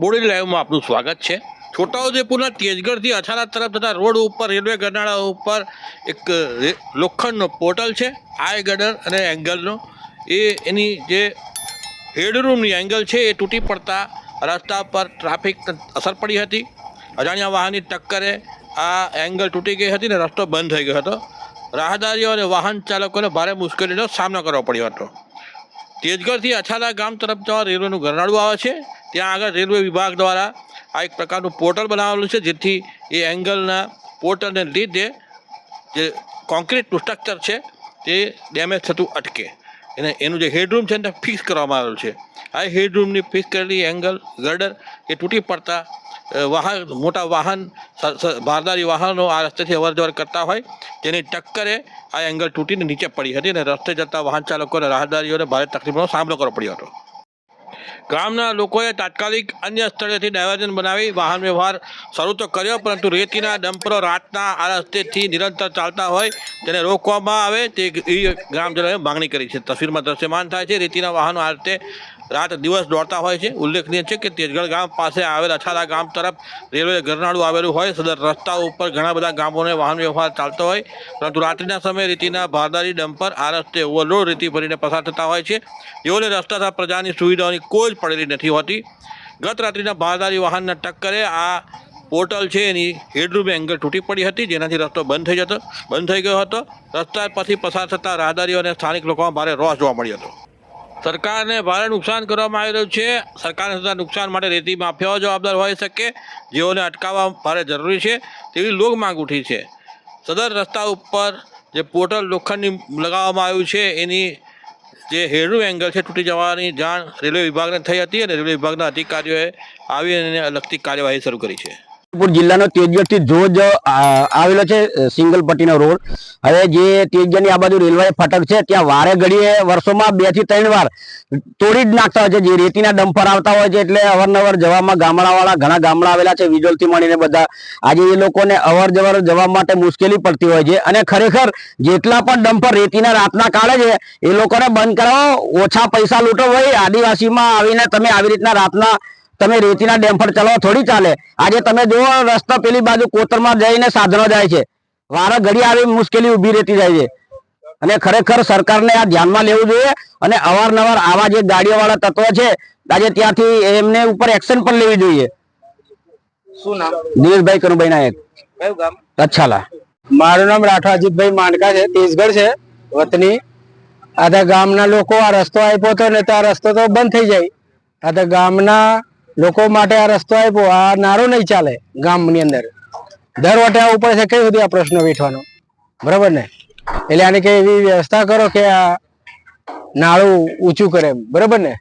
Body લાઈવમાં આપનું સ્વાગત છે. છોટાઉદેપુરના તેજગઢથી અછાલા તરફ જતા રોડ ઉપર, રેલવે ગરનાળા ઉપર એક લોખંડનો પોર્ટલ છે. આઈ ગડર અને એંગલનો એ, એની જે હેડરૂમની એંગલ છે, એ તૂટી પડતા રસ્તા પર ટ્રાફિક અસર પડી હતી. અજાણ્યા વાહનની ટક્કરે આ એંગલ તૂટી ગઈ હતી ને રસ્તો બંધ થઈ ગયો હતો. રાહદારીઓ અને વાહન ચાલકોને ભારે મુશ્કેલીનો સામનો કરવો પડ્યો હતો. તેજગઢથી અછાલા ગામ તરફ જવા રેલવેનું ગરનાળું આવે છે. ત્યાં આગળ રેલવે વિભાગ દ્વારા આ એક પ્રકારનું પોર્ટલ બનાવેલું છે, જેથી એ એંગલના પોર્ટલને લીધે જે કોન્ક્રીટનું સ્ટ્રક્ચર છે, તે ડેમેજ થતું અટકે. અને એનું જે હેડરૂમ છે, એને ફિક્સ કરવામાં આવેલું છે. આ હેડરૂમની ફિક્સ કરેલી એંગલ ગર્ડર એ તૂટી પડતા વાહન, મોટા વાહન ભારદારી વાહનો આ રસ્તેથી અવર જવર કરતા હોય તેની ટક્કરે આ એંગલ તૂટીને નીચે પડી હતી અને રસ્તે જતા વાહન ચાલકો અને રાહદારીઓને ભારે તકલીફનો સામનો કરવો પડ્યો હતો. ગામના લોકોએ તાત્કાલિક અન્ય સ્થળેથી ડાયવર્ઝન બનાવી વાહન વ્યવહાર શરૂ તો કર્યો, પરંતુ રેતીના ડમ્પરો રાતના આ રસ્તેથી નિરંતર ચાલતા હોય તેને રોકવામાં આવે તે ગ્રામજનોએ માંગણી કરી છે. તસવીરમાં દ્રશ્યમાન થાય છે, રેતીના વાહનો આ રીતે રાત દિવસ દોડતા હોય છે. ઉલ્લેખનીય છે કે તેજગઢ ગામ પાસે આવેલ અછારા ગામ તરફ રેલવે ગરનાળું આવેલું હોય. સદર રસ્તા ઉપર ઘણા બધા ગામોને વાહન વ્યવહાર ચાલતો હોય. પરંતુ રાત્રિના સમયે રીતિના ભારદારી ડમ્પર આ રસ્તે ઓવરલોડ રીતિ ભરીને પસાર થતા હોય છે. જેઓને રસ્તા તથા પ્રજાની સુવિધાઓની કોઈ જ પડેલી નથી હોતી. ગત રાત્રિના ભારદારી વાહનના ટક્કરે આ પોર્ટલ છે એની હેડરૂમ એંગલ તૂટી પડી હતી. જેનાથી રસ્તો બંધ થઈ જતો, બંધ થઈ ગયો હતો. રસ્તા પરથી પસાર થતા રાહદારીઓ અને સ્થાનિક લોકોમાં ભારે રોષ જોવા મળ્યો હતો. સરકારને ભારે નુકસાન કરવામાં આવી રહ્યું છે. સરકારને થતા નુકસાન માટે રેતી માફિયાઓ જવાબદાર હોઈ શકે, જેઓને અટકાવવા ભારે જરૂરી છે તેવી લોક માંગ ઉઠી છે. સદર રસ્તા ઉપર જે પોર્ટલ લોખંડની લગાવવામાં આવ્યું છે, એની જે હેડનું એંગલ છે તૂટી જવાની જાણ રેલવે વિભાગને થઈ હતી અને રેલવે વિભાગના અધિકારીઓએ આવી અને લગતી કાર્યવાહી શરૂ કરી છે. રાણપુર જિલ્લાનો તેજગઢથી ધોજ આવેલો છે સિંગલ પટ્ટીનો રોડ. હવે જે તેજગઢની આ બાજુ રેલવે ફાટક છે, ત્યાં વારે ઘડીએ વર્ષોમાં બેથી ત્રણ વાર તોડી જ નાખતા હોય છે. જે રેતીના ડમ્પર આવતા હોય છે, એટલે અવારનવાર જવામાં ગામડાવાળા, ઘણા ગામડા આવેલા છે વિજોલથી મળીને બધા. આજે એ લોકોને અવર જવા માટે મુશ્કેલી પડતી હોય છે. અને ખરેખર જેટલા પણ ડમ્પર રેતીના રાતના કાઢે છે, એ લોકોને બંધ કરાવો, ઓછા પૈસા લૂંટો હોય આદિવાસીમાં આવીને તમે આવી રીતના રાતના તમે રેતીના ડેમ્પર ચલાવો થોડી ચાલે. આજે તમે જુઓ રસ્તા પેલી બાજુ કોતરમાં જઈને સાધનો જાય છે. વારે ઘડી આવી મુશ્કેલી ઊભી રહેતી જાય છે. અને ખરેખર સરકારને આ ધ્યાનમાં લેવું જોઈએ અને અવારનવાર આવા જે ગાડીઓવાળા તત્વો છે આજે ત્યાંથી એમને ઉપર એક્શન પણ લેવી જોઈએ. શું નામ? દિનેશભાઈ કનુભાઈ નાયક. કયું ગામ? અચ્છાલા મારું નામ રાઠવા અજીતભાઈ માંડકા છે તેજગઢ છે વતની. આ ગામના લોકો આ રસ્તો આપ્યો હતો ને તો આ રસ્તો તો બંધ થઈ જાય. આ ગામના લોકો માટે આ રસ્તો આપ્યો. આ નારો નહીં ચાલે ગામની અંદર. દર વટે આ ઉપર છે, કઈ સુધી આ પ્રશ્ન વેઠવાનો? બરાબર ને? એટલે આની કઈ એવી વ્યવસ્થા કરો કે આ નાળું ઊંચું કરે બરાબર ને?